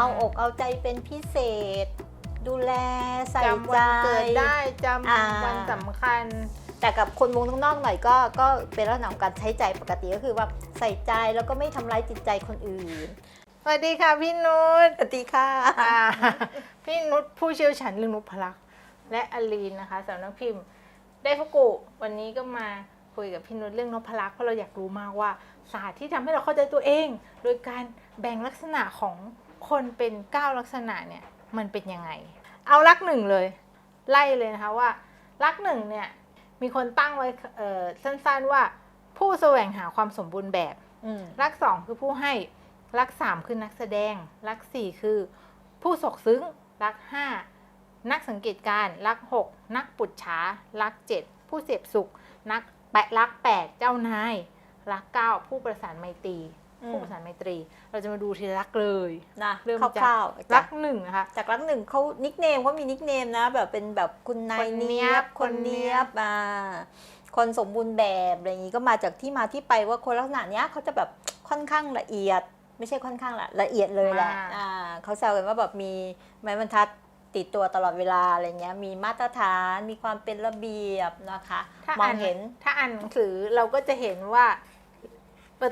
เอาอกเอาใจเป็นพิเศษ ดูแลใส่จำใจ วันเกิดได้จอ่าำวันสำคัญ แต่กับคนวงนอกๆหน่อยก็ก็เป็นลักษณะของการใช้ใจปกติก็คือว่าใส่ใจแล้วก็ไม่ทำร้ายจิตใจคนอื่นสวัสดีค่ะพี่นุช สวัสดีค่ะ อ่าพี่นุชผู้เชี่ยวชาญเรื่องนุพลักษ์และอลีนนะคะสำนักพิมพ์ได้ฟุกุวันนี้ก็มาคุยกับพี่นุชเรื่องนพลักษ์เพราะเราอยากรู้มากว่าศาสตร์ที่ทำให้เราเข้าใจตัวเอง โดยการแบ่งลักษณะของ คนเป็นเก้าลักษณะเนี่ยมันเป็นยังไง เอาลักษณ์หนึ่งเลย ไล่เลยนะคะว่าลักษณ์หนึ่งเนี่ยมีคนตั้งไว้เอ่อสั้นๆว่าผู้แสวงหาความสมบูรณ์แบบอืมรักสองคือผู้ให้รักสามคือนักแสดงรักสี่คือผู้สกซึ้งรักห้านักสังเกตการณ์รักหกนักปุจฉารักเจ็ดผู้เสพสุข นักแปดรักแปดเจ้านายรักเก้าผู้ประสานไมตรี อืมผู้ประสานไมตรี เราจะมาดูทีละรักเลยนะเริ่มคจากร่าวๆรัจากกหนึ่งนะคะจากรักหนึ่งเขานิกเนมเขามีนิกเนมนะ แบบเป็นแบบคุณนายคนเนีเนี๊ยยบบคนเนียบคนเนี๊ยบอ่าคนสมบูรณ์แบบอะไรอย่างนี้ก็มาจากที่มาที่ไปว่าคนลักษณะเนี้ยเขาจะแบบค่อนข้างละเอียด ไม่ใช่ค่อนข้างละละเอียดเลยแหละอ่าเขาแซวกันว่าแบบมีไม้บรรทัดติดตัวตลอดเวลาอะไรเงี้ย มีมาตรฐาน มีความเป็นระเบียบนะคะถ้ามออ่างนเห็น ถ้าอ่านหนังสือเราก็จะเห็นว่า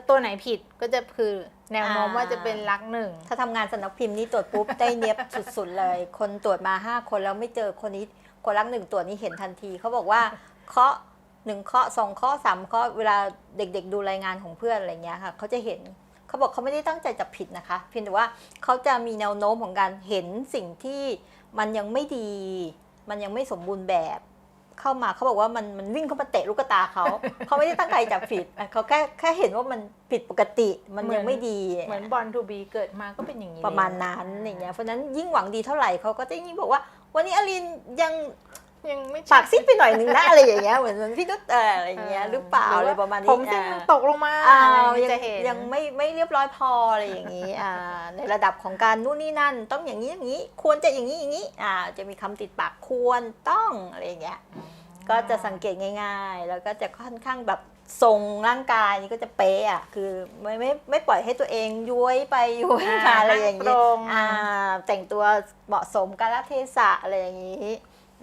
ตัวไหนผิดก็จะคือแนวโน้มอ่าว่าจะเป็นรักหนึ่ง ถ้าทำงานสำนักพิมพ์นี่ตรวจปุ๊บ ได้เนียบสุดๆเลย คนตรวจมา 5 คนแล้วไม่เจอคนนี้คนรักหนึ่งตรวจนี่เห็นทันที เขาบอกว่าเคาะหนึ่งเคาะสองเคาะสามเคาะเวลาเด็กๆ ดูรายงานของเพื่อนอะไรเงี้ยค่ะเขาจะเห็นเขาบอกเขาไม่ได้ตั้งใจจับผิดนะคะ เพียงแต่ว่าเขาจะมีแนวโน้มของการเห็นสิ่งที่มันยังไม่ดี มันยังไม่สมบูรณ์แบบ เข้ามาเขาบอกว่ามันมันวิ่งเข้ามาเตะลูกตาเขา เขาไม่ได้ตั้งใจจับผิดเขาแค่แค่เห็นว่ามันผิดปกติมันยังไม่ดี เหมือนบอลทูบีเกิดมาก็เป็นอย่างนี้ ประมาณนั้นอย่างเงี้ยเพราะฉะนั้นยิ่งหวังดีเท่าไหร่เขาก็จะยิ่งบอกว่า วันนี้อลินยัง ยังไม่ปากซิดไปหน่อยนึงนะอะไรอย่างเงี้ยเหมือนเหมือนพี่นุชเอออะไรอย่างเงี้ยหรือเปล่าอะไรประมาณนี้ผมเส้นมันตกลงมาอ่าอะไรยังจะเห็นยังไม่ไม่เรียบร้อยพออะไรอย่างงี้อ่าในระดับของการนู่นนี่นั่น ต้องอย่างนี้อย่างนี้ ควรจะอย่างนี้อย่างนี้อ่าจะมีคำติดปากควรต้องอะไรอย่างเงี้ยก็จะสังเกตง่าย ๆ แล้วก็จะค่อนข้างแบบทรงร่างกายนี่ก็จะเป๊ะอะคือไม่ไม่ไม่ปล่อยให้ตัวเองย้วยไปย้วยมาอะไรอย่างตรนี้งอ่าแต่งตัวเหมาะสมกาลเทศะอะไรอย่างนี้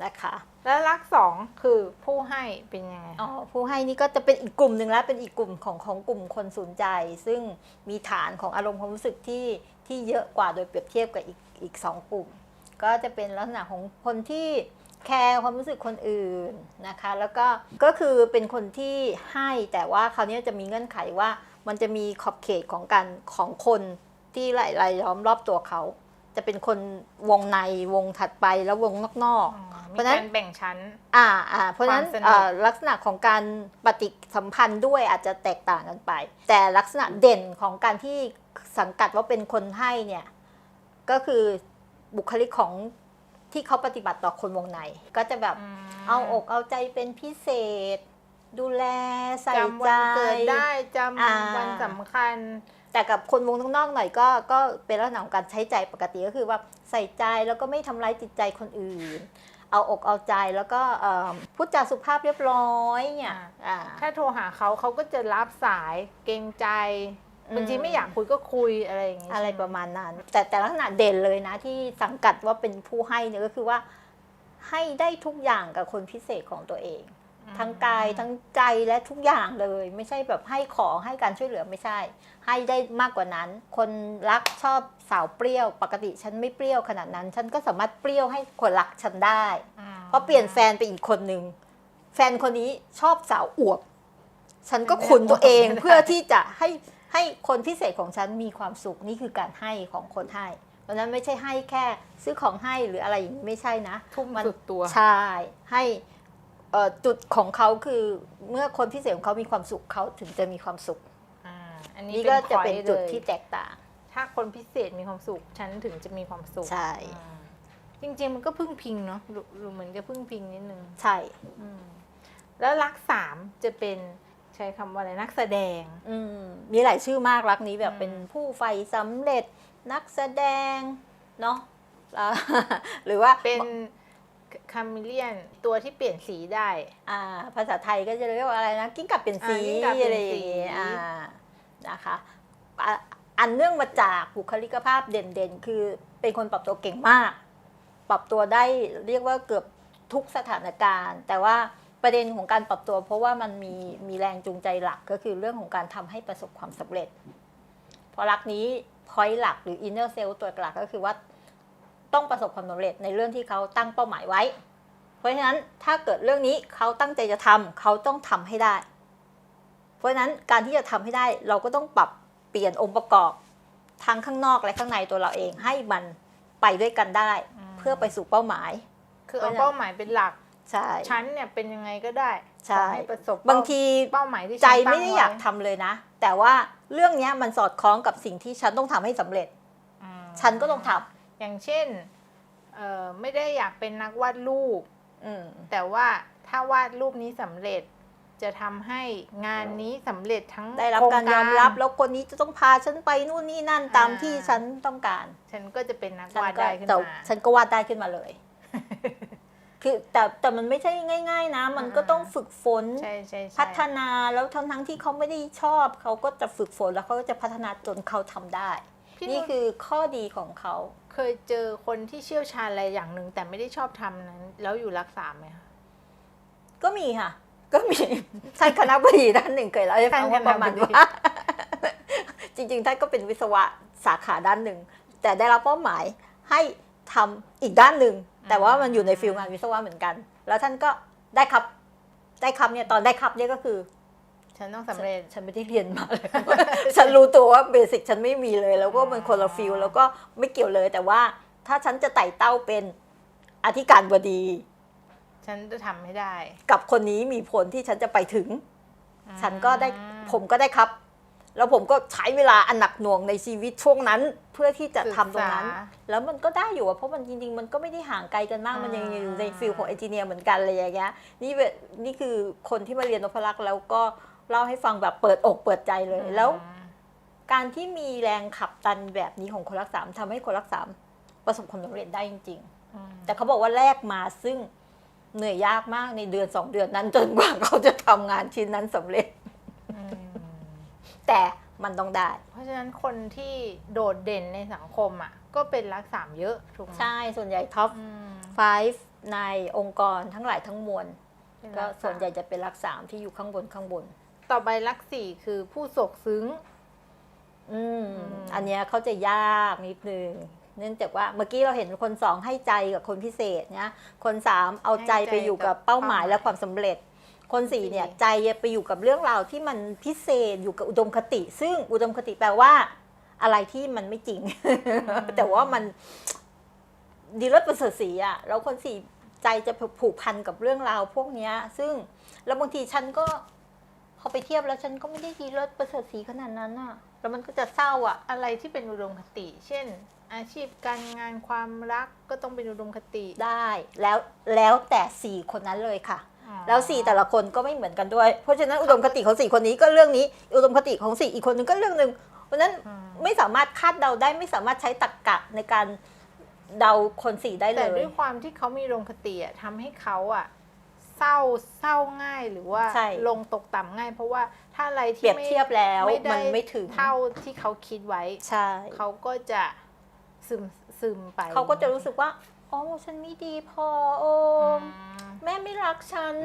นะคะ แล้วรักสองคือผู้ให้เป็นยังไงอ๋อผู้ให้นี่ก็จะเป็นอีกกลุ่มหนึ่งแล้วเป็นอีกกลุ่มของของกลุ่มคนสนใจ ซึ่งมีฐานของอารมณ์ความรู้สึกที่ที่เยอะกว่าโดยเปรียบเทียบกับอีกอีกสองกลุ่ม ก็จะเป็นลักษณะของคนที่แคร์ความรู้สึกคนอื่นนะคะ แล้วก็ก็คือเป็นคนที่ให้แต่ว่าคราวนี้จะมีเงื่อนไขว่ามันจะมีขอบเขตของการของคนที่รายล้อมรอบตัวเขา จะเป็นคนวงในวงถัดไปแล้ววงนอกๆอ๋อเพมีราะฉะนั้นการแบ่งชั้น อ่าอ่าเพราะฉะนั้นความสนิทเอ่อลักษณะของการปฏิสัมพันธ์ด้วยอาจจะแตกต่างกันไป แต่ลักษณะเด่นของการที่สังกัดว่าเป็นคนให้เนี่ยก็คือบุคลิกของที่เขาปฏิบัติต่อคนวงใน ก็จะแบบมเอาอกเอาใจเป็นพิเศษ ดูแลใส่จำใจวันเกิดได้จอ่าำวันสำคัญ แต่กับคนวงนอกๆหน่อยก็ก็เป็นลักษณะของการใช้ใจปกติก็คือว่าใส่ใจแล้วก็ไม่ทำร้ายจิตใจคนอื่น เอาอกเอาใจแล้วก็เอ่อพูดจาสุภาพเรียบร้อยเนี่ยอ่าอ่าถ้าโทรหาเขาเขาก็จะรับสายเกรงใจอืม บางทีไม่อยากคุยก็คุยอะไรอย่างงี้อะไรใช่หประมาณนั้น แต่แต่ลักษณะเด่นเลยนะที่สังกัดว่าเป็นผู้ให้เนี่ยก็คือว่าให้ได้ทุกอย่างกับคนพิเศษของตัวเอง ทั้งกายทั้งใจและทุกอย่างเลย ไม่ใช่แบบให้ของให้การช่วยเหลือไม่ใช่ ให้ได้มากกว่านั้น คนรักชอบสาวเปรี้ยว ปกติฉันไม่เปรี้ยวขนาดนั้น ฉันก็สามารถเปรี้ยวให้คนรักฉันได้อืมเพราะเปลี่ยนแฟนไปอีกคนหนึ่งแฟนคนนี้ชอบสาวอวบ ฉันก็ขุนตัวเองเพื่อที่จะให้ให้คนพิเศษของฉันมีความสุขนี่คือการให้ของคนให้เพราะฉะนั้นไม่ใช่ให้แค่ซื้อของให้หรืออะไรอย่างนี้ไม่ใช่นะทุ่มมันสุดตัวใช่ให้เอ่อ จุดของเขาคือเมื่อคนพิเศษของเขามีความสุขเขาถึงจะมีความสุขอ่าอันนี้นี่ก็จะเป็น point จุดลยที่แตกต่าง ถ้าคนพิเศษมีความสุขฉันถึงจะมีความสุขใช่ อ่าจริง ๆ มันก็พึ่งพิงเนาะดูดูเหมือนจะพึ่งพิงนิดนึง ใช่ อืมแล้วรักสามจะเป็นใช้คำว่าอะไรนักแสดง อืมมีหลายชื่อมากรักนี้แบบอืม เป็นผู้ไฟสำเร็จนักแสดงเนาะอ่าหรือว่าเป็น คาเมเลียนตัวที่เปลี่ยนสีได้อ่าภาษาไทยก็จะเรียกว่าอะไรนะกิ้งกับเป็นสีอ่ากิ้งก่าเปลี่ยนอะไรอย่างสีงี้อ่านะคะอะอันเนื่องมาจากบุคลิกภาพเด่นๆ คือเป็นคนปรับตัวเก่งมาก ปรับตัวได้เรียกว่าเกือบทุกสถานการณ์ แต่ว่าประเด็นของการปรับตัว เพราะว่ามันมีมีแรงจูงใจหลักก็คือเรื่องของการทำให้ประสบความสำเร็จ เพราะหลักนี้พอยต์หลักหรือ inner self ตัวหลักก็คือว่า ต้องประสบความสำเร็จในเรื่องที่เขาตั้งเป้าหมายไว้ เพราะฉะนั้นถ้าเกิดเรื่องนี้เขาตั้งใจจะทำเขาต้องทำให้ได้ เพราะฉะนั้นการที่จะทำให้ได้เราก็ต้องปรับเปลี่ยนองค์ประกอบทั้งข้างนอกและข้างในตัวเราเองให้มันไปด้วยกันได้ เพื่อไปสู่เป้าหมาย คือเอาเป้าหมายเป็นหลักใช่ฉันเนี่ยเป็นยังไงก็ได้ใช่ขอให้ประสบบางทีเป้าหมายที่ฉันใจตั้งไม่ได้อยากว้ทำเลยนะ แต่ว่าเรื่องเนี้ยมันสอดคล้องกับสิ่งที่ฉันต้องทำให้สำเร็จอืมฉันก็ต้องท อย่างเช่นเอ่อไม่ได้อยากเป็นนักวาดรูปำอืม แต่ว่าถ้าวาดรูปนี้สำเร็จ จะทำให้งานนี้สำเร็จทั้งได้รับโคงการยอมรับแล้วคนนี้จะต้องพาฉันไปนู่นนี่นั่นตามอ่า ที่ฉันต้องการฉันก็จะเป็นนักฉันวาดก็ได้ขึ้นแต่มา ฉันก็วาดได้ขึ้นมาเลย คือแต่แต่มันไม่ใช่ง่าย ๆ นะ มันก็ต้องฝึกฝน ใช่ใช่ใช่พัฒนาแล้วทั้งทั้งๆที่เขาไม่ได้ชอบ เขาก็จะฝึกฝนแล้วเขาก็จะพัฒนาจนเขาทำได้ พี่นี่นุชคือข้อดีของเขา เคยเจอคนที่เชี่ยวชาญอะไรอย่างหนึ่งแต่ไม่ได้ชอบทำนั้น แล้วอยู่รักษาไหมคะ ก็มีค่ะ ก็มี ท่านคณะบดีท่านหนึ่งเคยเล่าให้ฟังว่าประมาณท่านคณะบดี ว่า จริงๆ ท่านก็เป็นวิศวะสาขาด้านหนึ่ง แต่ได้รับเป้าหมายให้ทำอีกด้านหนึ่ง แต่ว่ามันอยู่ในฟิลงานวิศวะเหมือนกัน แล้วท่านก็ได้ครับ ได้ครับเนี่ยตอนได้ครับเนี่ยก็คือ ฉันต้องสำเร็จ ฉันไม่ได้เรียนมาเลย ฉันรู้ตัวว่าเบสิกฉันไม่มีเลย แล้วก็มันคนละฟิลแล้วก็ไม่เกี่ยวเลยแต่ว่า ถ้าฉันจะไต่เต้าเป็นอธิการบดี ฉันจะทำให้ได้ กับคนนี้มีผลที่ฉันจะไปถึง ฉันก็ได้อืผมก็ได้ครับ แล้วผมก็ใช้เวลาอันหนักหน่วงในชีวิตช่วงนั้น เพื่อที่จะทำตรงนั้นศึกษาแล้วมันก็ได้อยู่อะเพราะมันจริง ๆ มันก็ไม่ได้ห่างไกลกันมากอ่ามัมันยังอยู่ในฟิลของเอนจิเนียร์เหมือนกันเลยอย่างเงี้ยนี่เวนี่คือคนที่มาเรียนนพลักษ์แล้วก็ เล่าให้ฟังแบบเปิดอกเปิดใจเลยแล้วอืมการที่มีแรงขับดันแบบนี้ของคนรักสามทำให้คนรักสามประสบความสำเร็จได้จริงอืมๆแต่เขาบอกว่าแลกมาซึ่งเหนื่อยยากมากในเดือนสองเดือนนั้นจนกว่าเขาจะทำงานชิ้นนั้นสำเร็จอืมแต่มันต้องได้ เพราะฉะนั้นคนที่โดดเด่นในสังคมอะ ก็เป็นรักสามเยอะถูกไหมใช่ส่วนใหญ่ท็อปอืม5ในองค์กรทั้งหลายทั้งมวลเป็นก็รัสามส่วนใหญ่จะเป็นรักสามที่อยู่ข้างบนข้างบน ต่อไปรักสี่คือผู้โศกซึ้งอืมอืม อันเนี้ยเขาจะยากนิดนึง เนื่องจากว่าเมื่อกี้เราเห็นคนสองให้ใจกับคนพิเศษเนี่ยคนสามเอาใจไปอยู่กับเป้าหมายและความสำเร็จ คนสี่เนี่ย ใจไปอยู่กับเรื่องราวที่มันพิเศษอยู่กับอุดมคติ ซึ่งอุดมคติแปลว่า อะไรที่มันไม่จริง แต่ว่ามันดีรสประเสริฐสีอะแล้วคนสี่ใจจะผูกพันกับเรื่องราวพวกเนี้ย ซึ่งแล้วบางทีฉันก็พ อไปเทียบแล้วฉันก็ไม่ได้ดีรสประเสริฐสีขนาดนั้นอะแล้วมันก็จะเศร้าอะอะไรที่เป็นอุดมคติ เช่น อาชีพการงานความรักก็ต้องเป็นอุดมคติได้แล้วแล้วแต่สี่คนนั้นเลยค่ะ อ๋อแล้วสี่แต่ละคนก็ไม่เหมือนกันด้วย เพราะฉะนั้นอุดมคติของสี่คนนี้ก็เรื่องนี้ อุดมคติของสี่อีกคนนึงก็เรื่องหนึ่งเพราะฉะนั้นอืมไม่สามารถคาดเดาได้ไม่สามารถใช้ตรรกกะในการเดาคนสี่ได้เลแต่ย ด้วยความที่เขามีอุดมคติอะทำให้เขาอะ เศร้าเศร้าง่ายหรือว่าใช่ ลงตกต่ำง่าย เพราะว่าถ้าอะไรเปรีที่ยบเทียบแล้วไม่ได้มันไม่ถึง เท่าที่เขาคิดไว้ ใช่ เขาก็จะซึมซึมไปเขาก็จะรู้สึกว่า อ๋อ ฉันไม่ดีพอ โออืมมแม่ไม่รักฉัน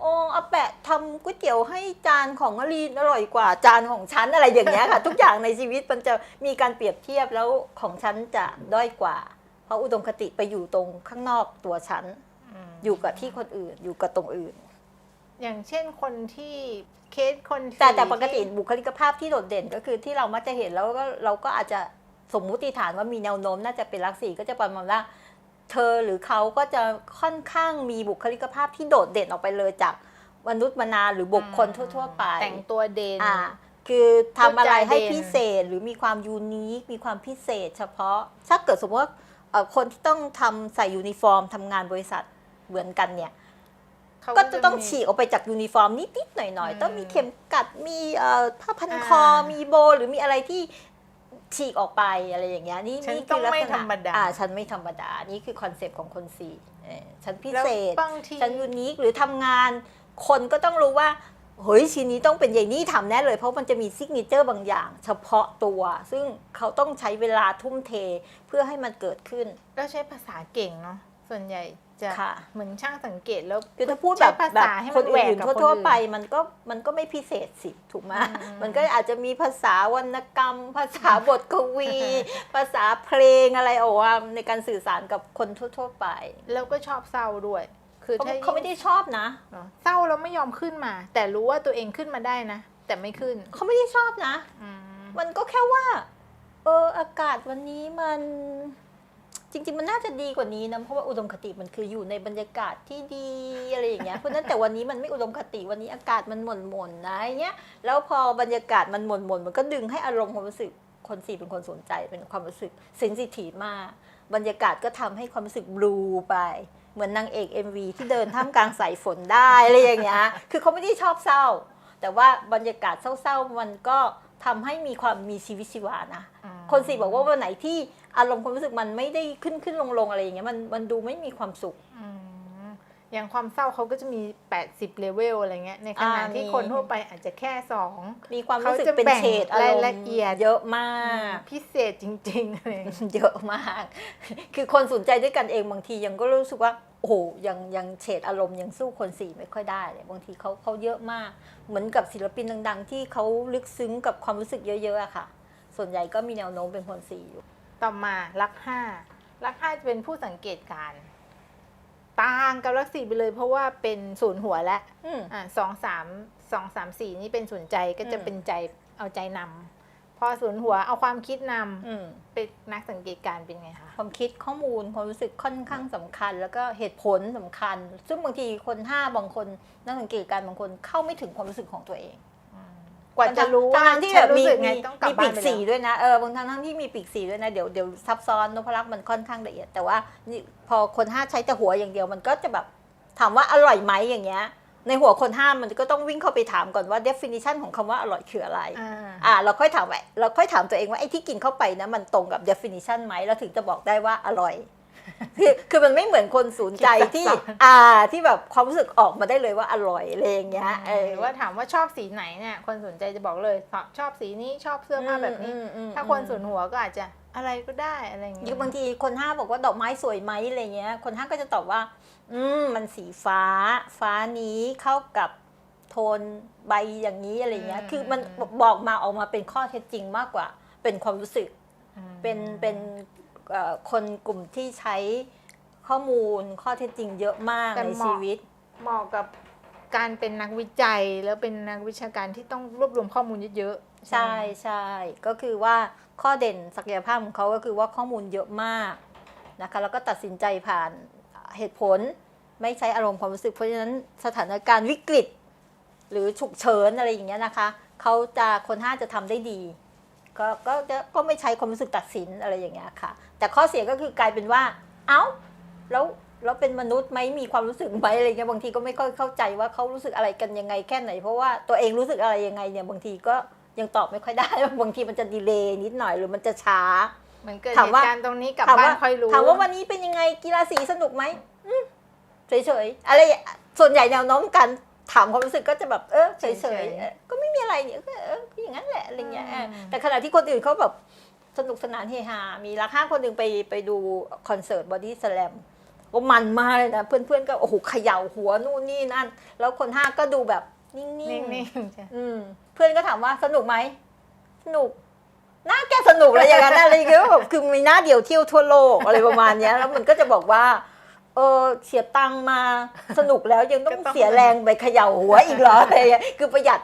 โอ้อาแปะทำก๋วยเตี๋ยวให้จานของอลีนอร่อยกว่าจานของฉันอะไรอย่างเงี้ยค่ะ ทุกอย่างในชีวิตมันจะมีการเปรียบเทียบแล้วของฉันจะด้อยกว่า เพราะอุดมคติไปอยู่ตรงข้างนอกตัวฉันม อยู่กับที่คนอื่น อยู่กับตรงอื่น อย่างเช่นคนที่เคสคนแต่สี่แต่ปกติที่บุคลิกภาพที่โดดเด่นก็คือที่เรามักจะเห็นแล้วก็เราก็อาจจะสมมุติฐานว่ามีแนวโน้มน่าจะเป็นลักษีก็จะประมาณว่าเธอหรือเขาก็จะค่อนข้างมีบุคลิกภาพที่โดดเด่นออกไปเลยจากมนุษย์มนาหรือบุคคลทั่ว ๆ ไป แต่งตัวเด่น อ่า คือทำอะไรให้พูดจาเด่นพิเศษหรือมีความยูนิค มีความพิเศษ เฉพาะ ถ้าเกิดสมมติว่าเอ่อคนที่ต้องทำใส่ยูนิฟอร์มทำงานบริษัท เหมือนกันเนี่ยเขาก็จะต้องมีฉีกออกไปจากยูนิฟอร์มนิดๆหน่อยอืมๆต้องมีเข็มกัดมีเอ่อผ้าพันคออ่ามีมีโบ หรือมีอะไรที่ฉีกออกไปอะไรอย่างเงี้ยนี่ฉันนี่ต้คือองลักไม่ษณะธรรมดาอ่าฉันไม่ธรรมดา นี่คือคอนเซปต์ของคนสี่เออฉันพิแล้วเศษบางทีฉันยูนิคหรือทำงาน คนก็ต้องรู้ว่าเฮ้ยชิ้นนี้ต้องเป็นยายนี่ทำแน่เลย เพราะมันจะมีซิกเนเจอร์บางอย่าง เฉพาะตัว ซึ่งเขาต้องใช้เวลาทุ่มเทเพื่อให้มันเกิดขึ้น แล้วใช้ภาษาเก่งเนาะส่วนใหญ่ จะค่ะ เหมือนช่างสังเกตแล้วคือถ้าพูดแบบใช้ภาแบบษาให้คมันนแหวกอื่นกับคนทั่วอื่นๆไปมันก็มันก็ไม่พิเศษสิถูกไหมอืมมันก็อาจจะมีภาษาวรรณกรรม ภาษาบทกวี ภาษาเพลงอะไรโอ้ว่าในการสื่อสารกับคนทั่วๆไป แล้วก็ชอบเศร้าด้วย คือเขาถ้าเขาไม่ได้ชอบนะเนอะเศร้าแล้วไม่ยอมขึ้นมา แต่รู้ว่าตัวเองขึ้นมาได้นะ แต่ไม่ขึ้นเขาไม่ได้ชอบนะอืมมันก็แค่ว่า เอออากาศวันนี้มัน จริง ๆ มันน่าจะดีกว่านี้นะเพราะว่าอุดมคติมันคืออยู่ในบรรยากาศที่ดีอะไรอย่างเงี้ยเพราะฉะนั้นแต่วันนี้มันไม่อุดมคติวันนี้อากาศมันหม่นหม่นนะอย่างเงี้ยแล้วพอบรรยากาศมันหม่นหม่นมันก็ดึงให้อารมณ์ความรู้สึกคนสี่เป็นคนสนใจเป็นความรู้สึกเซนซิทีฟมาก บรรยากาศก็ทำให้ความรู้สึกบลูไปเหมือนนางเอก MV ที่เดินท่ามกลางสายฝนได้อะไรอย่างเงี้ยคือเขาไม่ได้ชอบเศร้า แต่ว่าบรรยากาศเศร้าๆมันก็ ทำให้มีความมีชีวิตชีวานะอืมคนสี่บอกว่าวันไหนที่อารมณ์ความรู้สึกมันไม่ได้ขึ้นขึ้นลงลงอะไรอย่างเงี้ยมันมันดูไม่มีความสุขอืมอย่างความเศร้าเขาก็จะมี 80 เลเวลอะไรเงี้ย ในขณะอ่าที่มีคนทั่วไปอาจจะแค่ 2 มีความรู้สึกเขาจะเป็นแบ่งเฉดอารมรายณ์ละเอียดเยอะมาก พิเศษจริงๆอะไรอย่างเลยเยอะมาก คือคนสนใจด้วยกันเองบางทียังก็รู้สึกว่า โอ้โหยังยังเฉดอารมณ์ยังสู้คนสี่ไม่ค่อยได้เลยบางทีเขาเขาเยอะมาก เหมือนกับศิลปินดัง ๆ ที่เขาลึกซึ้งกับความรู้สึกเยอะๆอะค่ะ ส่วนใหญ่ก็มีแนวโน้มเป็นคนสี่อยู่ ต่อมารักห้ารักห้าจะเป็นผู้สังเกตการณ์ต่างกับรักสี่ไปเลยเพราะว่าเป็นศูนย์หัวและอืมอ่าสองสามสองสามสี่นี่เป็นศูนย์ใจก็จะอืมเป็นใจเอาใจนำ พอศูนย์หัวเอาความคิดนำอืมเป็นนักสังเกตการณ์เป็นไงคะความคิดข้อมูลความรู้สึกค่อนข้างสำคัญ แล้วก็เหตุผลสำคัญ ซึ่งบางทีคนห้าบางคนนักสังเกตการณ์บางคนเข้าไม่ถึงความรู้สึกของตัวเองกว่าจะรู้ว่าทั้งๆที่ฉัแบนบรู้มีสึกไงมีต้องกลับมีบ้าปีนกไปสีแล้วด้วยนะเออบางทั้งทั้งที่มีปีกสีด้วยนะเดี๋ยวเดี๋ยวซับซ้อนนพรักษ์มันค่อนข้างละเอียด แต่ว่านี่พอคนห้าใช้แต่หัวอย่างเดียวมันก็จะแบบถามว่าอร่อยไหมอย่างเงี้ย ในหัวคนห้ามันก็ต้องวิ่งเข้าไปถามก่อนว่า definition ของคำว่าอร่อยคืออะไรอ่าอ่าเราค่อยถามว่าเราค่อยถามตัวเองว่าไอ้ที่กินเข้าไปนะมันตรงกับ definition ไหมแล้วถึงจะบอกได้ว่าอร่อย คือคือมันไม่เหมือนคนศูนย์ใจที่คิดซับซ้อนอ่าที่แบบความรู้สึกออกมาได้เลยว่าอร่อยอะไรอย่างเงี้ยเออหรือว่าถามว่าชอบสีไหนเนี่ยคนสนใจจะบอกเลยชอบชอบสีนี้ชอบเสื้อผ้าแบบนี้อืมอืมถ้าคนส่วนหัวก็อาจจะอะไรก็ได้อะไรอย่างหรืเงี้อยบางทีคนห้าบอกว่าดอกไม้สวยไหมอะไรเงี้ย คนห้าก็จะตอบว่า อืมมันสีฟ้า ฟ้านี้เข้ากับโทนใบอย่างนี้อะไรเงี้ย คือมันบอกมาออกมาเป็นข้อเท็จจริงมากกว่า เป็นความรู้สึกอืมเป็นเป็นเอ่อ คนกลุ่มที่ใช้ข้อมูลข้อเท็จจริงเยอะมากในชีวิต เหมาะกับการเป็นนักวิจัยแล้วเป็นนักวิชาการที่ต้องรวบรวมข้อมูลเยอะๆ ใช่ใช่ก็คือว่าข้อเด่นศักยภาพของเขาก็คือว่าข้อมูลเยอะมากนะคะแล้วก็ตัดสินใจผ่านเหตุผลไม่ใช้อารมณ์ความรู้สึก เพราะฉะนั้นสถานการณ์วิกฤต หรือฉุกเฉินอะไรอย่างเงี้ยนะคะ เขาจะคนห้าจะทำได้ดี ก็ก็จะก็ไม่ใช้ความรู้สึกตัดสินอะไรอย่างเงี้ยค่ะ แต่ข้อเสียก็คือกลายเป็นว่า เอ้าแล้วแล้วเป็นมนุษย์ไหมมีความรู้สึกไหมอะไรเงี้ยบางทีก็ไม่ค่อยเข้าใจว่าเขารู้สึกอะไรกันยังไงแค่ไหน เพราะว่าตัวเองรู้สึกอะไรยังไงเนี่ยบางทีก็ยังตอบไม่ค่อยได้บางทีมันจะดีเลย์นิดหน่อยหรือมันจะช้าเหมือนเกิดถามเหว่าตุการณ์ตรงนี้กลับถามบ้านว่าค่อยรู้ถามว่าวันนี้เป็นยังไงกีฬาสีสนุกไหมอืมเฉยๆอะไรส่วนใหญ่แนวโน้มการ ถามความรู้สึกก็จะแบบเออเฉยๆเออก็ไม่มีอะไรเนี่ยก็เออก็อย่างนั้นแหละอะไรเงี้ยเออแต่ขณะที่คนอื่นเขาแบบสนุกสนานเฮฮา มีรักห้าคนหนึ่งไปไปดูคอนเสิร์ตบอดี้สแลมก็มันมากเลยนะ เพื่อนๆก็โอ้โหเขย่าหัวนู่นนี่นั่น แล้วคนห้าก็ดูแบบนิ่งๆ นิ่งๆใช่อืมเพื่อนก็ถามว่าสนุกไหม สนุก หน้าแกสนุกอะไรอย่างนั้นอะไรอย่างเงี้ยแบบคือมีหน้าเดียวเที่ยวทั่วโลกอะไรประมาณเนี้ย แล้วมันก็จะบอกว่า เออเสียตังค์มาสนุกแล้วยังต้อง เสียแรงไปเขย่าหัวอีกเหรออะไรอย่างเงี้ยคือประหยัด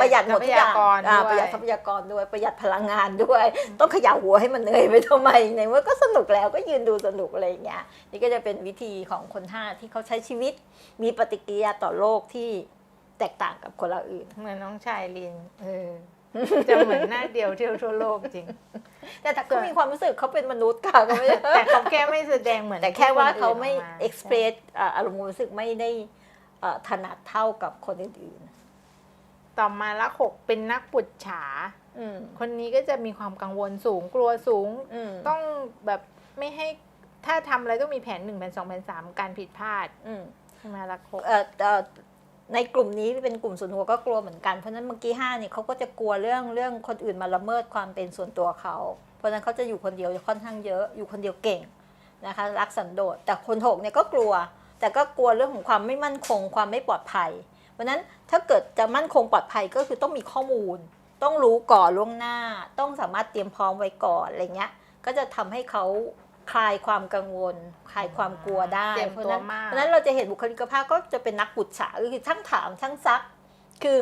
ประหยัดหมดทุกอย่างทรัพยากรอ่าด้วยประหยัดทรัพยากรด้วยประหยัดพลังงานด้วย ต้องเขย่าหัวให้มันเหนื่อยไปทำไมในเมื่อก็สนุกแล้วก็ยืนดูสนุกอะไรอย่างเงี้ยนี่ก็จะเป็นวิธีของคนห้าที่เขาใช้ชีวิต มีปฏิกิริยาต่อโลกที่แตกต่างกับคนละอื่น เหมือนน้องชายลินเออ จะเหมือนหน้าเดียวเที่ยวทั่วโลกจริง แต่แต่เขามีความรู้สึกเขาเป็นมนุษย์ค่ะเขาไม่ได้แต่เขาแค่ไม่แสดงเหมือนแต่แค่ว่าที่นเขาอื่นไม่ออก express อ่าอารมณ์ความรู้สึกไม่ได้เอ่อถนัดเท่ากับคนอื่นต่อมาละหกเป็นนักปุจฉาๆอืมคนนี้ก็จะมีความกังวลสูงกลัวสูงอืมต้องแบบไม่ให้ถ้าทำอะไรต้องมีแผนหนึ่งแผนสองแผนสามการผิดพลาดอืมใช่ไหมละหกเอ่อเอ่อ ในกลุ่มนี้เป็นกลุ่มส่วนหัวก็กลัวเหมือนกัน เพราะนั้นเมื่อกี้ห้าเนี่ยเขาก็จะกลัวเรื่องเรื่องคนอื่นมาละเมิดความเป็นส่วนตัวเขา เพราะนั้นเขาจะอยู่คนเดียวค่อนข้างเยอะ อยู่คนเดียวเก่งนะคะ รักสันโดษ แต่คนหกเนี่ยก็กลัว แต่ก็กลัวเรื่องของความไม่มั่นคง ความไม่ปลอดภัย เพราะฉะนั้นถ้าเกิดจะมั่นคงปลอดภัยก็คือต้องมีข้อมูล ต้องรู้ก่อนล่วงหน้า ต้องสามารถเตรียมพร้อมไว้ก่อนอะไรเงี้ย ก็จะทำให้เขา คลายความกังวล คลายความกลัวได้เตรียมเพราะตัวฉะนั้นมาก เพราะฉะนั้นเราจะเห็นบุคลิกภาพก็จะเป็นนักปุจฉาคือช่างถามช่างซัก คือ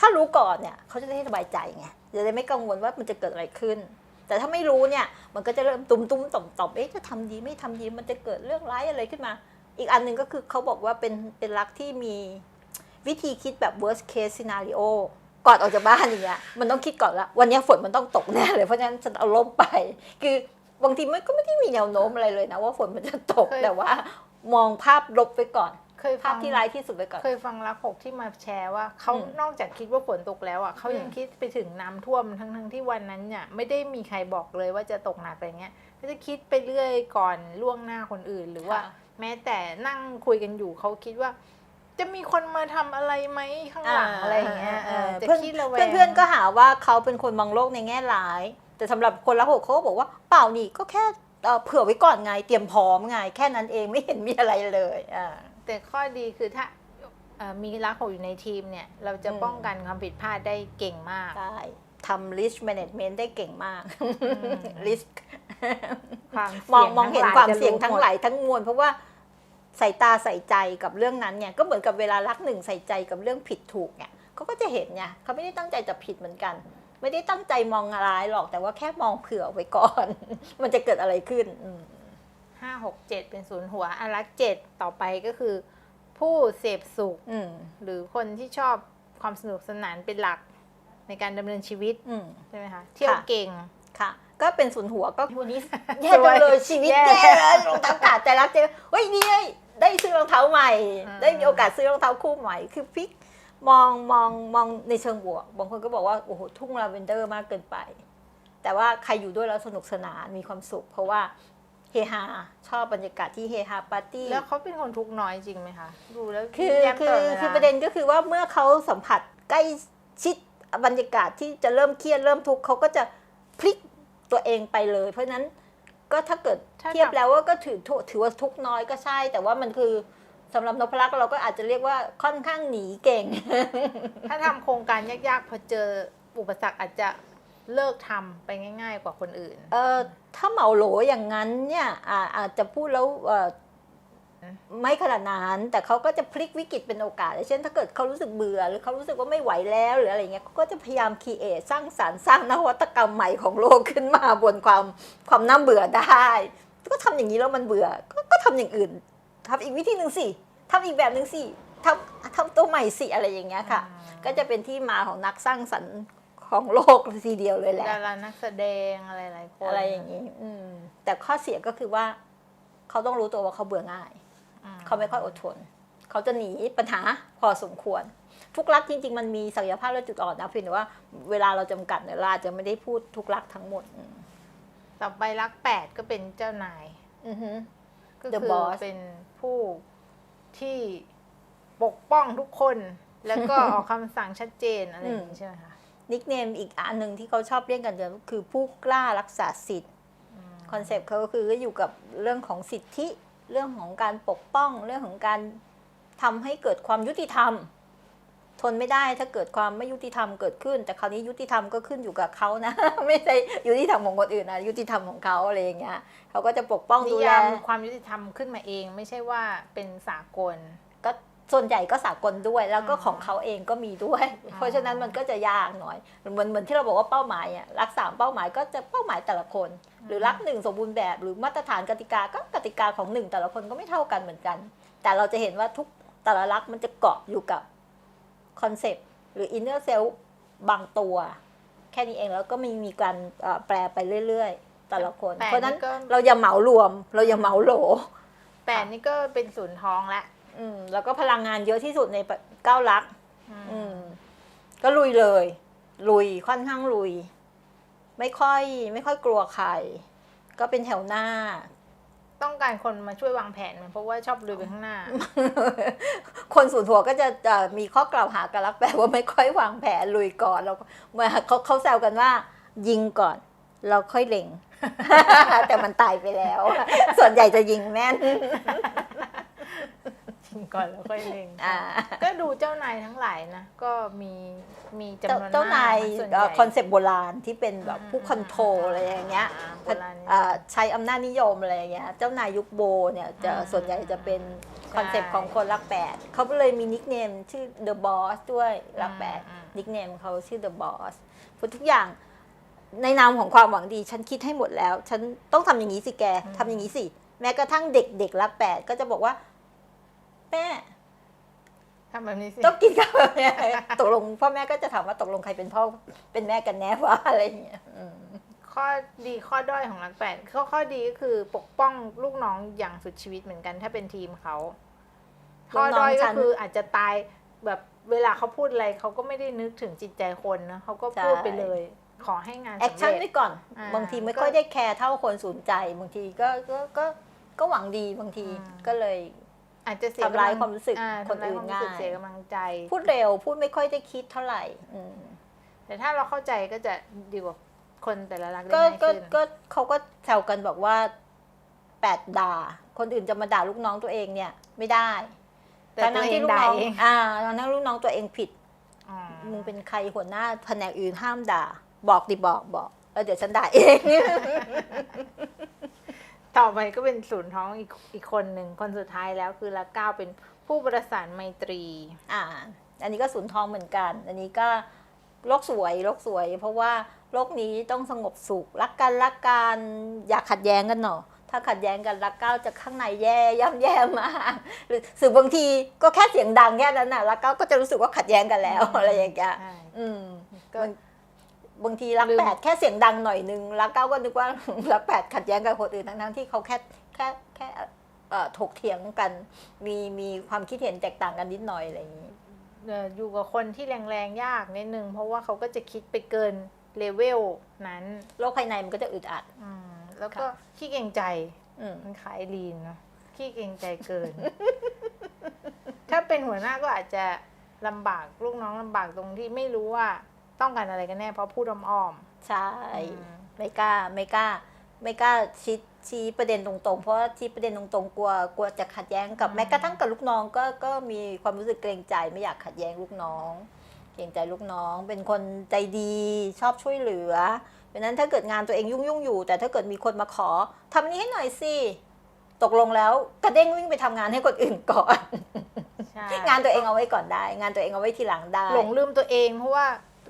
ถ้ารู้ก่อนเนี่ยเขาจะได้สบายใจไงจะได้ไม่กังวลว่ามันจะเกิดอะไรขึ้น แต่ถ้าไม่รู้เนี่ยมันก็จะเริ่มตุ้มตุ้มต่อมต่อมเอ๊ะจะทำดีไม่ทำดีมันจะเกิดเรื่องร้ายอะไรขึ้นมา อีกอันหนึ่งก็คือเขาบอกว่าเป็นเป็นรักที่มีวิธีคิดแบบ worst case scenario ก่อนออกจากบ้านอย่างเงี้ยมันต้องคิดก่อนละวันนี้ฝนมันต้องตกแน่เลยเพราะฉะนั้นฉันเอาร่มไป คือ บางทีมันก็ไม่ได้มีแนวโน้มอะไรเลยนะ ว่าฝนมันจะตกเคย แต่ว่า มองภาพลบไปก่อน เคยภาฟัพงที่ร้ายที่สุดไปก่อน เคยฟังรักหกที่มาแชร์ว่าเขาอืมนอกจากคิดว่าฝนตกแล้วอะเขายังอืม คิดไปถึงน้ำท่วมทั้งทั้งๆที่วันนั้นเนี่ยไม่ได้มีใครบอกเลยว่าจะตกหนักอะไรเงี้ยก็จะคิดไปเรื่อยก่อนล่วงหน้าคนอื่นหรือว่าค่ะแม้แต่นั่งคุยกันอยู่เขาคิดว่า จะมีคนมาทำอะไรไหมข้างหลังอะไรอย่างเงี้ยเออจะเพื่อนคิดระแวง เพื่อนๆก็หาว่าเขาเป็นคนมองโลกในแง่ร้าย แต่สำหรับคนละหกเขาก็บอกว่าเปล่านี่ก็แค่เอ่อเผื่อไว้ก่อนไงเตรียมพร้อมไงแค่นั้นเองไม่เห็นมีอะไรเลยอ่าแต่ข้อดีคือถ้าเอ่อมีรักหกอยู่ในทีมเนี่ย เราจะอืมป้องกันความผิดพลาดได้เก่งมากใช่ทำ risk management ได้เก่งมากม risk ความมองมองเห็นความจะรู้เสี่ยงทั้งมดหลายทั้งมวลเพราะว่าใส่ตาใส่ใจกับเรื่องนั้นเนี่ยก็เหมือนกับเวลารักหนึ่งใส่ใจกับเรื่องผิดถูกเนี่ยเขาก็จะเห็นไงเขาไม่ได้ตั้งใจจะผิดเหมือนกัน ไม่ได้ตั้งใจมองร้ายหรอกแต่ว่าแค่มองเผื่อไว้ก่อน มันจะเกิดอะไรขึ้นอืมห้าหกเจ็ดเป็นศูนย์หัวอารักเจ็ดต่อไปก็คือ ผู้เสพสุขอืมหรือคนที่ชอบความสนุกสนานเป็นหลักในการดำเนินชีวิตอืมใช่ไหมคะเที่ยวเก่งค่ะ ก็เป็นศูนย์หัวก็วันนี้แย่สวยจังเลยชีวิตแย่แย่เลยรองเท้าขาดใจรักเจ๊เฮ้ยนี่ไงได้ซื้อรองเท้าใหม่อืมได้มีโอกาสซื้อรองเท้าคู่ใหม่คือพลิก มองมองมองในเชิงบวก บางคนก็บอกว่าโอ้โหทุ่งลาเวนเดอร์มากเกินไป แต่ว่าใครอยู่ด้วยแล้วสนุกสนานมีความสุข เพราะว่าเฮฮาชอบบรรยากาศที่เฮฮาปาร์ตี้แล้วเขาเป็นคนทุกข์น้อยจริงไหมคะดูแล้วคือแย้มคืตลอดวลาคือประเด็นก็คือว่าเมื่อเขาสัมผัสใกล้ชิดบรรยากาศที่จะเริ่มเครียดเริ่มทุกข์เขาก็จะพลิกตัวเองไปเลย เพราะฉะนั้นก็ถ้าเกิดถ้าเทียบทำแล้วว่าก็ถือถือว่าทุกข์น้อยก็ใช่ แต่ว่ามันคือ สำหรับนพลักษ์เราก็อาจจะเรียกว่าค่อนข้างหนีเก่ง ถ้าทำโครงการยากๆ พอเจออุปสรรคอาจจะเลิกทำไปง่าย ๆ กว่าคนอื่น เออถ้าเหมาโหลอย่างนั้นเนี่ยอาอาจจะพูดแล้วเอ่อไม่ขนาดนั้นแต่เขาก็จะพลิกวิกฤตเป็นโอกาสเช่นถ้าเกิดเขารู้สึกเบื่อ หรือเขารู้สึกว่าไม่ไหวแล้วหรืออะไรเงี้ยเขาก็จะพยายามคีเอทสร้างสารรค์สร้างนวัตกรรมใหม่ของโลกขึ้นมาบนความความน่าเบื่อได้ ก็ทำอย่างนี้แล้วมันเบื่อ ก็ก็ทำอย่างอื่น ทำอีกวิธีหนึ่งสิทำอีกแบบหนึ่งสิทำทำตัวใหม่สิอะไรอย่างเงี้ยค่ะ ก็จะเป็นที่มาของนักสร้างสรรค์ของโลกทีเดียวเลยแหละดารานักแสดงอะไรหลายคนอะไรอย่างนี้ อืม แต่ข้อเสียก็คือว่า เขาต้องรู้ตัวว่าเขาเบื่อง่ายอืมเขาไม่ค่อยอดทน เขาจะหนีปัญหาพอสมควร ทุกรักจริง ๆ มันมีศักยภาพและจุดอ่อนนะเพียงแต่ว่าเวลาเราจำกัดเนี่ยเราอาจจะไม่ได้พูดทุกรักทั้งหมดอืมต่อไปรักแปดก็เป็นเจ้านาย อือฮึ ก็ The คือ boss เป็นผู้ที่ปกป้องทุกคน แล้วก็ออกคำสั่งชัดเจนอะไรอย่างนี้ใช่ไหมคะนิกเนมอีกอันหนึ่งที่เขาชอบเรียกกันก็คือผู้กล้ารักษาสิทธิ์มคอนเซปต์เขาก็คือก็อยู่กับเรื่องของสิทธิ เรื่องของการปกป้อง เรื่องของการทำให้เกิดความยุติธรรม ทนไม่ได้ถ้าเกิดความไม่ยุติธรรมเกิดขึ้น แต่คราวนี้ยุติธรรมก็ขึ้นอยู่กับเขานะ ไม่ใช่ยุติธรรมของคนอื่นนะยุติธรรมของเขาอะไรอย่างเงี้ยเขาก็จะปกป้องนิดูแลยามความยุติธรรมขึ้นมาเอง ไม่ใช่ว่าเป็นสากล ก็ส่วนใหญ่ก็สากลด้วย แล้วก็อ๋อของเขาเองก็มีด้วยอ๋อเพราะฉะนั้นมันก็จะยากหน่อยเหมือนเหมือนที่เราบอกว่าเป้าหมายอะรักสามเป้าหมายก็จะเป้าหมายแต่ละคน หรือรักหนึ่งสมบูรณ์แบบหรือมาตรฐานกติกาก็กติกาของหนึ่งแต่ละคนก็ไม่เท่ากันเหมือนกัน แต่เราจะเห็นว่าทุกแต่ละรักมันจะเกาะอยู่กับ คอนเซปต์หรืออินเนอร์เซลบางตัว แค่นี้เองแล้วก็มีมีการเอ่อแปลไปเรื่อยๆ แต่ละคนแปดเพราะฉะนั้นนี่ก็เราอย่าเหมารวม เราอย่าเหมาโหลแปดนี่ก็เป็นศูนย์ท้องละอืมแล้วก็พลังงานเยอะที่สุดในเก้ารักอืมอืมก็ลุยเลย ลุยค่อนข้างลุย ไม่ค่อย ไม่ค่อยกลัวใครก็เป็นแถวหน้า ต้องการคนมาช่วยวางแผนเพราะว่าชอบลุยไปข้างหน้า คนสูญหัวก็จะจะมีข้อกล่าวหากันรักแปลว่าไม่ค่อยวางแผนลุยก่อนแล้วมาเขาเขาแซวกันว่า ยิงก่อน เราค่อยเล็ง แต่มันตายไปแล้ว ส่วนใหญ่จะยิงแม่น ก่อนแล้วค่อยเล็งอ่า ก็ดูเจ้านายทั้งหลายนะ ก็มีมีจำเจ้านวนมากเจ้านายส่วนใหญ่ คอนเซปต์โบราณที่เป็นแบบผู้อืมคอนโทรลอะไรอย่างเงี้ยอ่าโบราณนี่อ่าใช้อำนาจนิยมอะไรอย่างเงี้ยเจ้านายยุคโบเนี่ยจะอืมส่วนใหญ่จะเป็นคอนเซปต์ใช่ของคนรักแปดเขาก็เลยมีนิกเนมชื่อ The Boss ด้วยรักแปดอืม นิกเนมเขาชื่อ The Boss พูดทุกอย่างในนามของความหวังดี ฉันคิดให้หมดแล้ว ฉันต้องทำอย่างนี้สิแกทำอย่างนี้สิ แม้กระทั่งเด็กเด็กรักแปดก็จะบอกว่า แม่ทำแบบนี้สิ ต้องกินข้าวแบบเนี้ยตกลงพ่อแม่ก็จะถามว่าตกลงใครเป็นพ่อเป็นแม่กันแน่วะอะไรอย่างเงี้ยอืม ข้อดีข้อด้อยของรักแปดข้อข้อดีก็คือปกป้องลูกน้องอย่างสุดชีวิตเหมือนกัน ถ้าเป็นทีมเขาข้อด้อยก็คืออาจจะตายแบบเวลาเขาพูดอะไรเขาก็ไม่ได้นึกถึงจิตใจคนนะเขาก็พูดไปเลย ขอให้งานแอคสำชั่นเร็จไว้ก่อน อ่าบางทีไม่ค่อยได้แคร์เท่าคนสนใจ บางทีก็ก็ก็ก็หวังดีบางทีอืมก็เลย อาจจะเสียทำร้ายกำลังความรู้สึกอ่คนอื่นทำร้ายความรู้สึกง่ายเสียกำลังใจ พูดเร็วพูดไม่ค่อยได้คิดเท่าไหร่อืมแต่ถ้าเราเข้าใจก็จะดีกว่าคนแต่ละรักได้ก็ง่ายก็ขึ้นก็เขาก็แซวกันบอกว่าแปดด่า คนอื่นจะมาด่าลูกน้องตัวเองเนี่ย ไม่ได้แต่ตัวทั้งๆเอที่งลูกได้น้องเองอ่าทั้งๆลูกน้องตัวเองผิดอ๋อมึงเป็นใครหัวหน้าแผนกอื่นห้ามด่า บอกดิบอกบอกแล้วเดี๋ยวฉันด่าเอง ต่อไปก็เป็นศูนย์ท้องอีกอีกคนหนึ่งคนสุดท้ายแล้วคือละเก้าเป็นผู้ประสานไมตรี อ่า อันนี้ก็ศูนย์ทองเหมือนกัน อันนี้ก็โลกสวยโลกสวย เพราะว่าโลกนี้ต้องสงบสุขรักกันรักกันอย่าขัดแย้งกันเนาะถ้าขัดแย้งกันรักเก้าจะข้างในแย่ย่ำแย่มากหรือสื่อบางทีก็แค่เสียงดังแค่นั้นน่ะรักเก้าก็จะรู้สึกว่าขัดแย้งกันแล้วอะไรอย่างเงี้ยใช่อืมก็ บางบางทีรักลืมแปดแค่เสียงดังหน่อยนึงรักเก้าก็นึกว่ารักแปดขัดแย้งกับคนอื่นทั้งๆที่เขาแค่แค่แค่เอ่อถกเถียงกัน มีมีความคิดเห็นแตกต่างกันนิดหน่อยอะไรอย่างนี้เอ่ออยู่กับคนที่แรงๆยากนิดนึงเพราะว่าเขาก็จะคิดไปเกินเลเวลนั้นโลกภายในมันก็จะอึดอัดอืมแล้วก็ค่ะขี้เกรงใจอืมมันขายลีนเนาะขี้เกรงใจเกิน ถ้าเป็นหัวหน้าก็อาจจะลำบากลูกน้องลำบากตรงที่ไม่รู้ว่า ต้องการอะไรกันแน่เพราะพูดอ้อมใช่ๆอืมไม่กล้าไม่กล้า ไม่กล้าชี้ชี้ประเด็นตรงๆ เพราะว่าชี้ประเด็นตรงๆกลัวกลัวจะขัดแย้งกับแม้กระทั่งกับลูกน้องก็ก็มีความรู้สึกเกรงใจไม่อยากขัดแย้งลูกน้อง เกรงใจลูกน้อง เป็นคนใจดีชอบช่วยเหลือเพราะฉะนั้นถ้าเกิดงานตัวเองยุ่งยุ่งๆอยู่ แต่ถ้าเกิดมีคนมาขอทำนี้ให้หน่อยสิตกลงแล้วกระเด้งวิ่งไปทำงานให้คนอื่นก่อนใช่งานตัวเองเอาไว้ก่อนได้ งานตัวเองเอาไว้ทีหลังได้ หลงลืมตัวเองเพราะว่า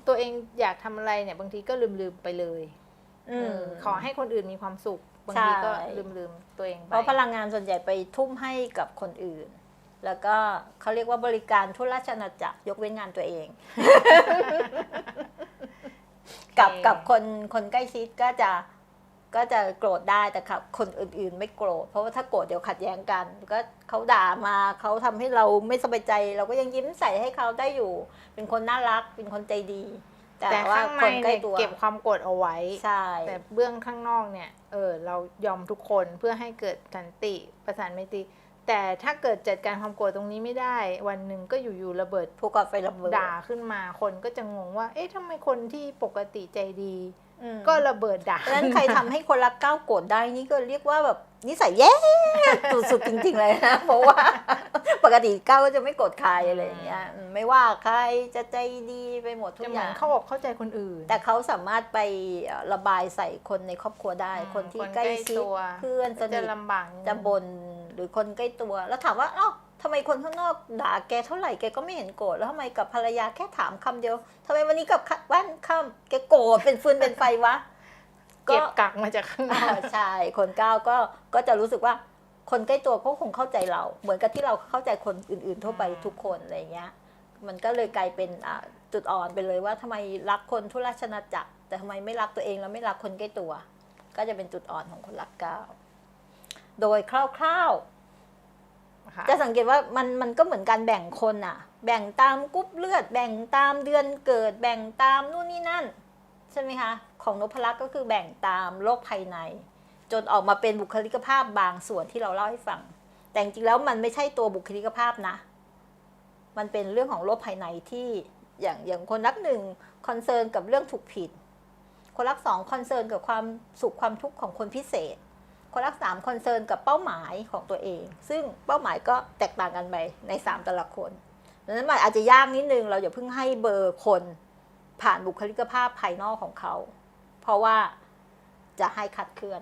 ตัวเองอยากทำอะไรเนี่ย บางทีก็ลืมลืมๆไปเลยอืมเออขอให้คนอื่นมีความสุข บางทีก็ใช่ลืมลืมๆตัวเองไปเพราะพลังงานส่วนใหญ่ไปทุ่มให้กับคนอื่น แล้วก็เขาเรียกว่าบริการทุราชอาณาจักรยกเว้นงานตัวเอง กับกับคนคนใกล้ชิดก็จะ ก็จะโกรธได้แต่กับคนอื่นๆ ไม่โกรธเพราะว่าถ้าโกรธเดี๋ยวขัดแย้งกัน ก็เขาด่ามาเขาทำให้เราไม่สบายใจ เราก็ยังยิ้มใส่ให้เขาได้อยู่ เป็นคนน่ารักเป็นคนใจดี แต่แต่ว่าข้างคในนใกล้เนี่ยตัวเก็บความโกรธเอาไว้ใช่แต่เบื้องข้างนอกเนี่ยเออเรายอมทุกคนเพื่อให้เกิดสันติประสานไมตรีแต่ถ้าเกิดจัดการความโกรธตรงนี้ไม่ได้ วันหนึ่งก็อยู่ๆระเบิดภูเขาไฟระเบิดด่าขึ้นมาคนก็จะงงว่า เอ๊ะทำไมคนที่ปกติใจดีอืม ก็ระเบิดด่าเพราะฉะนั้นใครทำให้คนรักก้าวโกรธได้นี่ก็เรียกว่าแบบนิสัยแย่สุดๆจริง ๆ เลยนะ เพราะว่า ปกติก้าวก็จะไม่โกรธใครอะไรอย่างเงี้ยอืมไม่ว่าใครจะใจดีไปหมดทุจะกเหอมือนย่างเข้าอกเข้าใจคนอื่น แต่เขาสามารถไประบายใส่คนในครอบครัวได้อืมคนที่คนใกล้ใกล้ชิดตัวเพื่อนสจะนิทลำบากนิดนึงจะบ่นหรือคนใกล้ตัว แล้วถามว่าเอ้า ทำไมคนข้างนอกด่าแกเท่าไหร่แกก็ไม่เห็นโกรธแล้วทำไมกับภรรยาแค่ถามคำเดียวทำไมวันนี้กับบ้านคำแกโกรธเป็นฟืนเป็นไฟวะเก็บกักมาจากข้างนอกอ่าใช่คนก้าวก็ก็จะรู้สึกว่าคนใกล้ตัวเขาคงเข้าใจเรา เหมือนกับที่เราเข้าใจคนอื่น ๆ ทั่วไปอืมทุกคนอะไรเงี้ย มันก็เลยกลายเป็นอ่าจุดอ่อนไปเลยว่าทำไมรักคนทุราชนาจักร แต่ทำไมไม่รักตัวเองแล้วไม่รักคนใกล้ตัว ก็จะเป็นจุดอ่อนของคนรักก้าวโดยคร่าวๆ ค่ะ จะสังเกตว่ามันมันก็เหมือนการแบ่งคนอะแบ่งตามกรุ๊ปเลือด แบ่งตามเดือนเกิด แบ่งตามนู่นนี่นั่น ใช่ไหมคะ ของนพลักษ์ก็คือแบ่งตามโรคภายใน จนออกมาเป็นบุคลิกภาพบางส่วนที่เราเล่าให้ฟัง แต่จริงแล้วมันไม่ใช่ตัวบุคลิกภาพนะ มันเป็นเรื่องของโลกภายในที่อย่างอย่างคนรักหนึ่งคอนเซิร์นกับเรื่องถูกผิด คนรักสองคอนเซิร์นกับความสุขความทุกข์ของคนพิเศษ คนรักสามคอนเซิร์นกับเป้าหมายของตัวเอง ซึ่งเป้าหมายก็แตกต่างกันไปในสามแต่ละคนดังนั้นมันอาจจะยากนิดนึง เราอย่าเพิ่งให้เบอร์คนผ่านบุคลิกภาพภายนอกของเขา เพราะว่าจะให้คัดเคลื่อน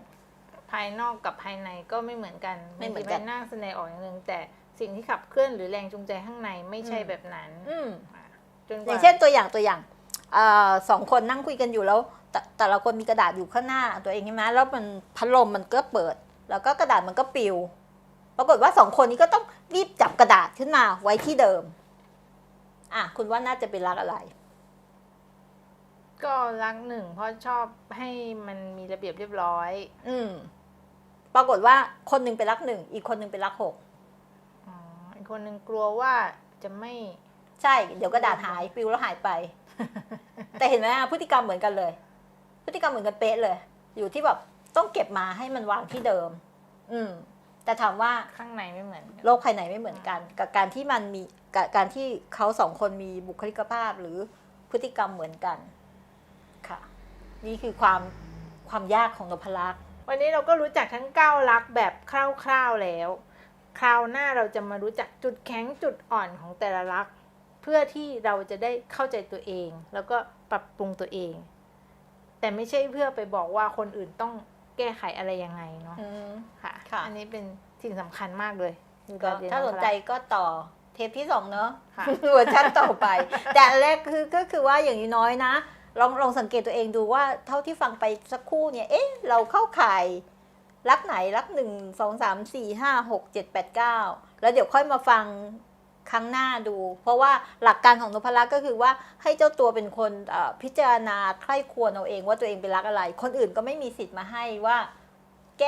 ภายนอกกับภายในก็ไม่เหมือนกันไม่เหมือนกันบางทีภายหน้าแสดงออกอย่างหนึ่งแต่สิ่งที่ขับเคลื่อนหรือแรงจูงใจข้างในไม่ใช่อืมแบบนั้น อืมอะจนกอว่าย่างเช่นตัวอย่างตัวอย่างเออสองคนนั่งคุยกันอยู่แล้ว แต่แต่ละคนมีกระดาษอยู่ข้างหน้าตัวเองใช่ไหมแล้วมันพัดลมมันก็เปิด แล้วก็กระดาษมันก็ปลิว ปรากฏว่าสองคนนี้ก็ต้องรีบจับกระดาษขึ้นมาไว้ที่เดิม อะคุณว่าน่าจะเป็นรักอะไร ก็รักหนึ่งเพราะชอบให้มันมีระเบียบเรียบร้อย อืม ปรากฏว่าคนหนึ่งเป็นรักหนึ่งอีกคนหนึ่งเป็นรักหกอ๋ออีกคนหนึ่งกลัวว่าจะไม่ ใช่ เดี๋ยวกระดาษหายปลิวแล้วหายไป แต่เห็นไหมอะพฤติกรรมเหมือนกันเลย พฤติกรรมเหมือนกันเป๊ะเลย อยู่ที่แบบต้องเก็บมาให้มันวางที่เดิม อืม แต่ถามว่าข้างในไม่เหมือนกันโลกภายในไม่เหมือนกัน กับการที่มันมีกับการที่เขาสองคนมีบุคลิกภาพหรือพฤติกรรมเหมือนกัน ค่ะ นี่คือความความยากของนพลักษ์วันนี้เราก็รู้จักทั้งเก้ารักแบบคร่าวๆแล้ว คราวหน้าเราจะมารู้จักจุดแข็งจุดอ่อนของแต่ละรักเพื่อที่เราจะได้เข้าใจตัวเอง แล้วก็ปรับปรุงตัวเอง แต่ไม่ใช่เพื่อไปบอกว่าคนอื่นต้องแก้ไขอะไรยังไงเนาะอืมค่ะค่ะ อันนี้เป็นสิ่งสำคัญมากเลยก็ถ้าสนใจก็ต่อเทปที่สองเนอะค่ะเวอร์ชันต่อไป แต่อันแรกคือก็คือว่าอย่างน้อยๆนะลองลองสังเกตตัวเองดูว่าเท่าที่ฟังไปสักครู่เนี่ยเอ๊ะเราเข้าข่ายรักไหนรักหนึ่งสองสามสี่ห้าหกเจ็ดแปดเก้าแล้วเดี๋ยวค่อยมาฟัง ครั้งหน้าดู เพราะว่าหลักการของนพรัตน์ก็คือว่าให้เจ้าตัวเป็นคนพิจารณาใคร่ควรเอาเองว่าตัวเองเป็นรักอะไร คนอื่นก็ไม่มีสิทธิ์มาให้ว่า แก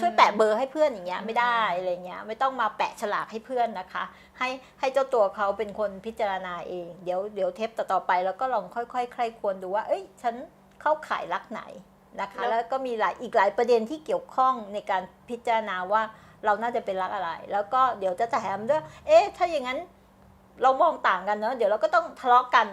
ช่วยแปะเบอร์ให้เพื่อนอย่างเงี้ยไม่ได้อะไรเงี้ยไม่ต้องมาแปะฉลากให้เพื่อนนะคะ ให้ให้เจ้าตัวเขาเป็นคนพิจารณาเอง เดี๋ยวเดี๋ยวเทปต่อๆไปแล้วก็ลองค่อยๆใคร่ควรดูว่า เอ้ย ฉันเข้าข่ายรักไหนนะคะ แล้วแล้วก็มีหลายอีกหลายประเด็นที่เกี่ยวข้องในการพิจารณาว่า เราน่าจะเป็นรักอะไร แล้วก็เดี๋ยวจะแถมด้วย เอ๊ะ ถ้าอย่างนั้นเรามองต่างกันเนอะเดี๋ยวเราก็ต้องทะเลาะกัน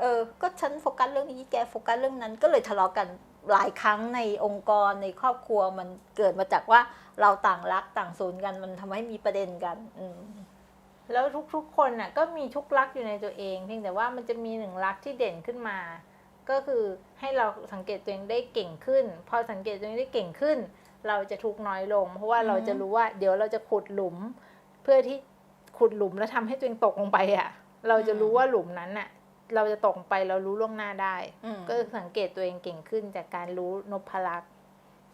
เออ ก็ฉันโฟกัสเรื่องนี้แกโฟกัสเรื่องนั้นก็เลยทะเลาะกันหลายครั้งในองค์กรในครอบครัวมันเกิดมาจากว่าเราต่างรักต่างศูนย์กันมันทำให้มีประเด็นกัน อืมแล้วทุกๆคนน่ะก็มีทุกรักอยู่ในตัวเอง เพียงแต่ว่ามันจะมีหนึ่งรักที่เด่นขึ้นมา ก็คือให้เราสังเกตตัวเองได้เก่งขึ้น พอสังเกตตัวเองได้เก่งขึ้น เราจะทุกข์น้อยลง เพราะว่าอือฮึเราจะรู้ว่า เดี๋ยวเราจะขุดหลุม เพื่อที่ขุดหลุมแล้วทำให้ตัวเองตกลงไปอะ เราจะรู้ว่าหลุมนั้นน่ะ เราจะตกลงไปเรารู้ล่วงหน้าได้อืมก็สังเกตตัวเองเก่งขึ้นจากการรู้นพลักษ์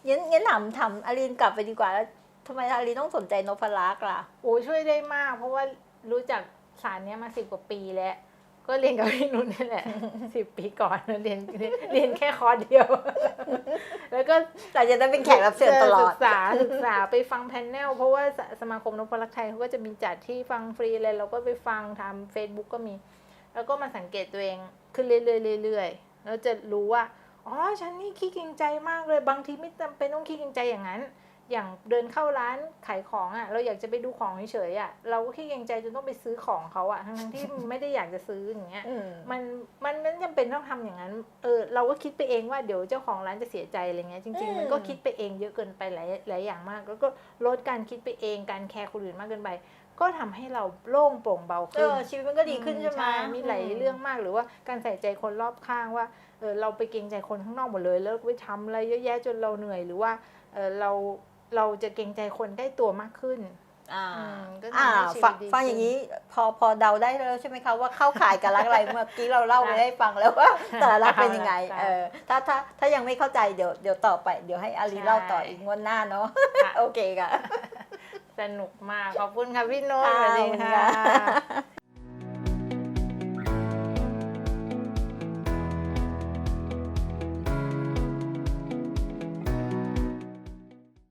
งั้นงั้นถามถามอารินกลับไปดีกว่าแล้วทำไมอารินต้องสนใจนพลักษ์ล่ะโอ้ช่วยได้มาก เพราะว่ารู้จักสารเนี้ยมาสิบกว่าปีแล้ว ก็เรียนกับพี่นุ่นนี่แหละสิบปีก่อนเรียนเรียนเรียนแค่คอร์สเดียว แล้วก็แต่จะได้เป็นแขกรับเชิญตลอดศึกษาศึกษาไปฟังแพนเนลเพราะว่าสมาคมนพรักษ์ไทยเขาก็จะมีจัดที่ฟังฟรีเลยเราก็ไปฟังทำ Facebook ก็มี แล้วก็มาสังเกตตัวเองขึ้นเรื่อยๆเรื่อยๆแล้วจะรู้ว่าอ๋อฉันนี่ขี้เกรงใจมากเลยบางทีไม่จำเป็นต้องขี้เกรงใจอย่างนั้น อย่างเดินเข้าร้านขายของอะ่ะ เราอยากจะไปดูของเฉยๆอะ่ะ เราก็ขี้เกรงใจจนต้องไปซื้อของเขาอะ่ะทั้งๆที่ไม่ได้อยากจะซื้ออย่างเงี้ยอืมมันมันไม่จำเป็นต้องทำอย่างนั้น เออเราก็คิดไปเองว่าเดี๋ยวเจ้าของร้านจะเสียใจอะไรเงี้ยจริงอืมๆมันก็คิดไปเองเยอะเกินไปหลายหลายอย่างมาก แล้วก็ลดการคิดไปเองการแคร์คนอื่นมากเกินไปก็ทำให้เราโล่งโปร่งเบาเอขึ้นอชีวิตมันก็ดีขึ้นใช่ไหมมีหลายเรื่องมากหรือว่าการใส่ใจคนรอบข้างว่าเออเราไปเกรงใจคนข้างนอกหมดเลยแล้วไปทำอะไรเยอะแยะจนเราเหนื่อยหรือว่าเออเรา เราจะเกรงใจคนใกล้ตัวมากขึ้นอ่าอืมก็ทำอ่าให้ชีวิตฟังดีฟังขึ้นอย่างนี้พอพอเดาได้แล้วใช่ไหมคะว่าเข้าข่ายกับรักอะไร เมื่อกี้เราเล่าไปให้ฟังแล้วว่าแต่ละรักเป็นยังไงค่ะเออถ้าถ้าถ้ายังไม่เข้าใจเดี๋ยวเดี๋ยวต่อไปเดี๋ยวให้อาลีใช่ เล่าต่ออีกงวดหน้าเนาะค่ะโอเคค่ะ สนุกมาก ขอบคุณค่ะพี่โน้ตค่ะสวัสดีขอบคุณค่ะค่ะ